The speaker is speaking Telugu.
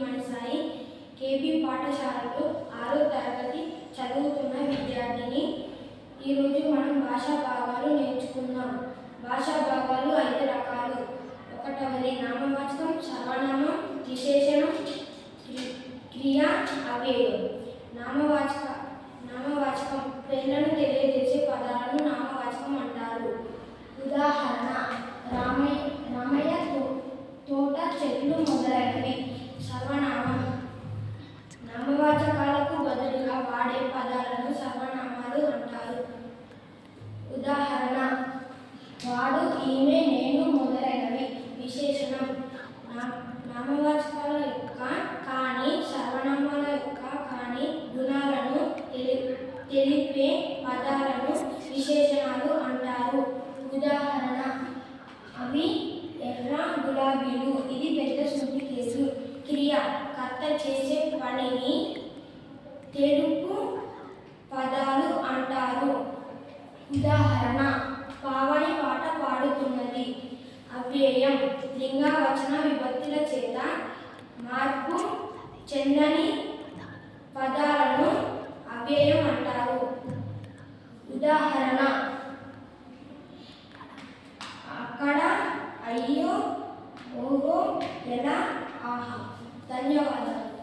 మణిసాయి కేబీ పాఠశాలలో ఆరో తరగతి చదువుతున్న విద్యార్థిని. ఈరోజు మనం భాషా భాగాలు నేర్చుకుందాం. భాషా భాగాలు ఐదు రకాలు. ఒకటవది నామవాచకం సర్వనామం విశేషణం క్రియ అవ్యయం. నామవాచక నామవాచకం పేర్లను తెలియజేసే పదాలను నామవాచకం అంటారు. పదాలను విశేషణాలు అంటారు. ఉదాహరణ అవి ఎర్ర గులాబీలు ఇది పెద్ద శుద్ధి కేసు. క్రియ కర్త చేసే పనిని తెలుపు పదాలు అంటారు. ఉదాహరణ పావని పాట పాడుతున్నది. అవ్యయం లింగవచన విభక్తుల చేత ఉదాహరణ. అక్కడ అయ్యో ఓహో ఎలా? ఆహా ధన్యవాదాలు.